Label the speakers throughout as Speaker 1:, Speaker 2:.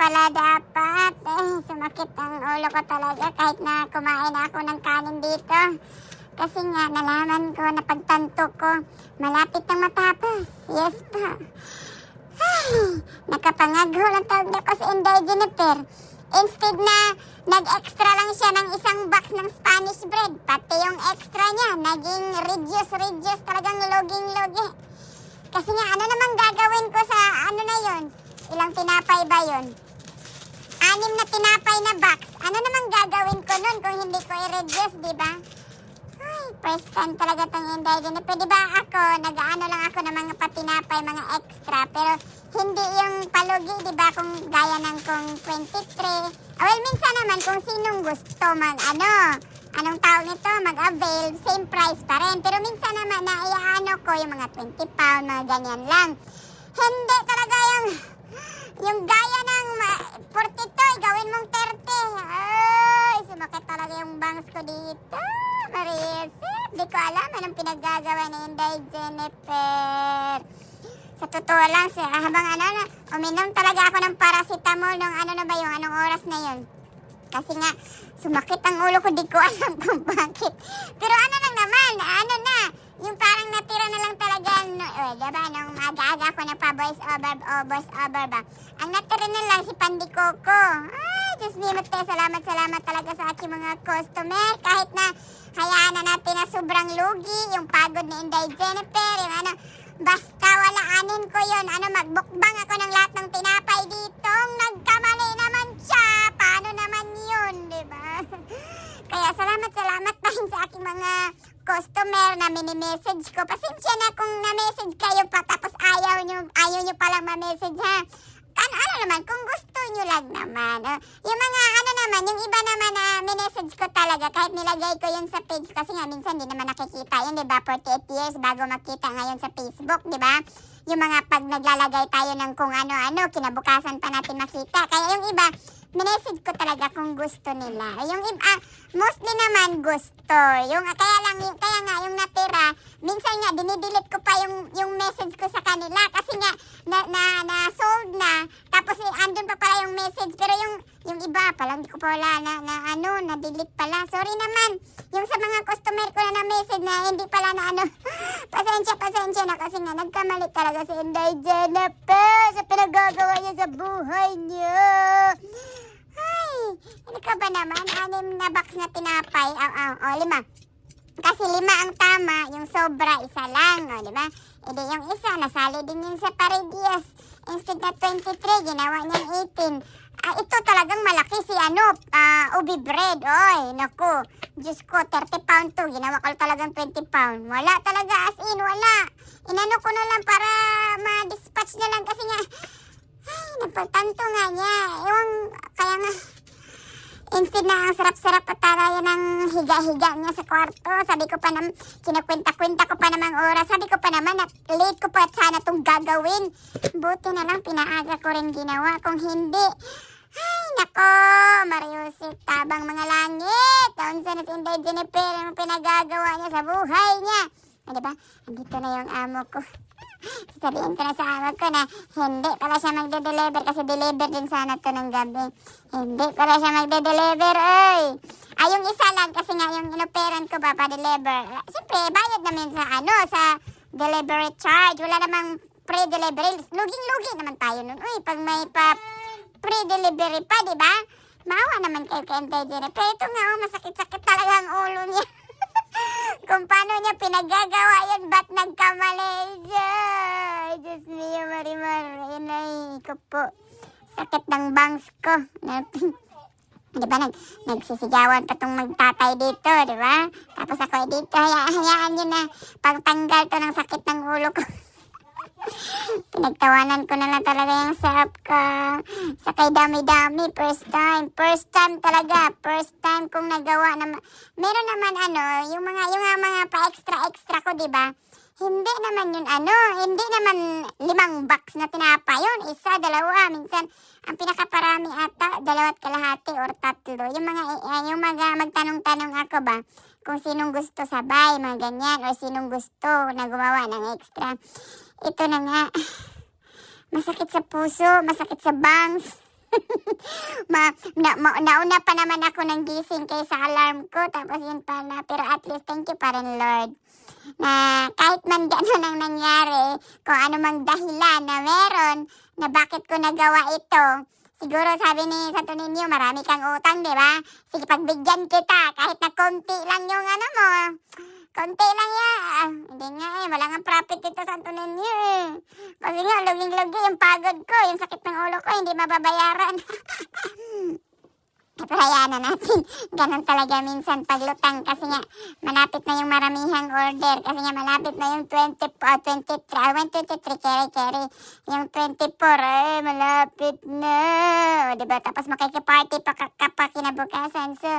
Speaker 1: pala dapat. Eh, sumakit ang ulo ko talaga kahit na kumain ako ng kanin dito. Kasi nga, nalaman ko na pagtanto ko, malapit ang matapos. Yes pa. Ay, nakapangagho lang tawag niya ko si Inday Jennifer. Instead na nag-extra lang siya ng isang box ng Spanish bread, pati yung extra niya, naging reduce, reduce, talagang loging-logi. Kasi nga, ano namang gagawin ko sa ano na yon? Ilang tinapay ba yon? Anim na tinapay na box. Ano namang gagawin ko nun kung hindi ko i-reduce, di ba? Ay, first time talaga tong Inday Jennifer. Di ba ako, nag-ano lang ako ng mga patinapay, mga extra. Pero hindi yung palugi, di ba, kung gaya ng kung 23. Ah, well, minsan naman kung sinong gusto mag, ano, anong tawag nito, mag-avail, same price pa rin. Pero minsan naman, na iaano ko yung mga 20 pound, mga ganyan lang. Hindi talaga yung, yung gaya ng ma- 42, gawin mong 30. Ay, sumakit talaga yung bangs ko dito. Marisip, di ko alam anong pinaggagawa ni Inday Jennifer. Sa totoo lang, si, habang ano, uminom talaga ako ng paracetamol nung ano na ba yung anong oras na yun. Kasi nga, sumakit ang ulo ko, di ko alam kung bakit. Pero ano lang naman, ano na, yung parang natira na lang talaga, no, eh, diba, nung aga-aga ako nagpa-voice over, oh, voice over ba. Ang natira na lang si Pandi Coco. Ay, Diyos mio, te, salamat, salamat talaga sa aking mga customer. Kahit na hayaan na natin na sobrang lugi, yung pagod ni Inday Jennifer, yung ano, basta wala anin ko yon ano, magbukbang ako ng lahat ng tinapay dito. Nagkamali naman siya. Paano naman yun, di ba? Kaya salamat, salamat pa rin sa aking mga customer na mini-message ko. Pasensya na kung na-message kayo pa tapos ayaw nyo, ayaw nyo palang ma-message ha. Ano, ano naman, kung gusto nyo lang naman. Oh, yung mga ano naman, yung iba naman na message ko talaga kahit nilagay ko yun sa page kasi nga minsan di naman nakikita yun, di ba? 48 years bago makita ngayon sa Facebook, di ba? Yung mga pag naglalagay tayo ng kung ano-ano, kinabukasan pa natin makita. Kaya yung iba, minessage ko talaga kung gusto nila. Yung iba, ah, mostly naman gusto. Yung, ah, kaya lang, yung, kaya nga, yung natira, minsan nga, dinidelete ko pa yung, yung message ko sa kanila kasi nga, na, na, na sold na. Tapos, eh, andun pa pala yung message. Pero yung, yung iba pala, hindi ko pa wala na, na ano, na-delete pala. Sorry naman. Yung sa mga customer ko na na-message na hindi pala na ano, pasensya, pasensya na kasi nga, nagkamali talaga si Inday Jennifer sa pinagagawa niya sa buhay niya. Ay, ano ka ba naman? Anim na box na tinapay. Oh, oh, oh, lima. Kasi lima ang tama, yung sobra, isa lang, o, di ba? E di yung isa, nasali din yun sa Paridias. Instead na 23, ginawa niyang 18. Ah, ito talagang malaki si ano, ah, ubi bread. Oy, naku. Diyos ko, 30 pound to. Ginawa ko talagang 20 pound. Wala talaga, as in, wala. Inano ko na lang para ma-dispatch na lang kasi nga, ay, napagtanto nga niya. Yung, kaya nga, Instead na ang sarap-sarap pa talaga ng higa-higa niya sa kwarto. Sabi ko pa naman, kinakwenta-kwenta ko pa namang oras. Sabi ko pa naman, na late ko pa sana itong gagawin. Buti na lang, pinaaga ko rin ginawa. Kung hindi, ay, nako, Mariusip, tabang mga langit. Taon sa si Inday Jennifer ang pinagagawa niya sa buhay niya. Ah, diba? Andito na yung amo ko. Sasabihin ko na sa amo ko na hindi pala siya magde-deliver kasi deliver din sana to ng gabi. Hindi pala siya magde-deliver, oy. Ay, yung isa lang kasi nga yung inoperan ko ba pa-deliver. Siyempre, bayad naman sa ano, sa delivery charge. Wala namang pre-delivery. Luging-lugi naman tayo nun. Uy, pag may pa pre-delivery pa, di ba? Maawa naman kayo kay Antay Jennifer. Ito nga, oh, masakit-sakit talaga ang ulo niya. Kung paano niya pinagagawa yun, ba't nagkamali siya? Ay, Diyos mio, Marimar. Inay ko po. Sakit ng bangs ko. di ba, nag, nagsisigawan pa tong magtatay dito, di ba? Tapos ako ay dito, haya, hayaan nyo na pagtanggal to ng sakit ng ulo ko. Pinagtawanan ko na lang talaga yung sarap ko. Sa kay dami-dami, first time. First time talaga. First time kong nagawa na... Meron naman ano, yung mga, yung mga, mga pa-extra-extra ko, di ba? Hindi naman yun ano, hindi naman limang box na tinapa yun. Isa, dalawa, minsan ang pinakaparami ata, dalawat kalahati or tatlo. Yung mga, eh, yung mga magtanong-tanong ako ba, kung sinong gusto sabay, mga ganyan, or sinong gusto na gumawa ng extra. Ito na nga, masakit sa puso, masakit sa bangs. ma, na, ma, nauna pa naman ako ng gising kaysa alarm ko. Tapos yun pala. Pero at least thank you pa rin, Lord. Na kahit man gano'n ang nangyari, kung ano mang dahilan na meron, na bakit ko nagawa ito, Siguro sabi ni Santo Niño, marami kang utang, di ba? Sige, pagbigyan kita, kahit na konti lang yung ano mo. Konti lang yan. Hindi nga eh, wala nga profit dito Santo Niño eh. Kasi nga, luging-lugi yung pagod ko, yung sakit ng ulo ko, hindi mababayaran. Hayaan na natin. Ganon talaga minsan paglutang kasi nga malapit na yung maramihang order. Kasi nga malapit na yung 20, uh, 23, I went 23, carry, carry. Yung 24, eh, malapit na. O, diba? Tapos makikiparty pa ka pa kinabukasan. So,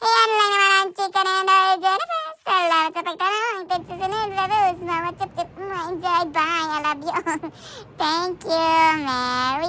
Speaker 1: ayan lang naman ang chika na dahil dyan. Salamat sa pagtanong. Thanks sa sunod. Babos. Mama, chip, chip. Enjoy. Bye. I love you. Thank you. Merry.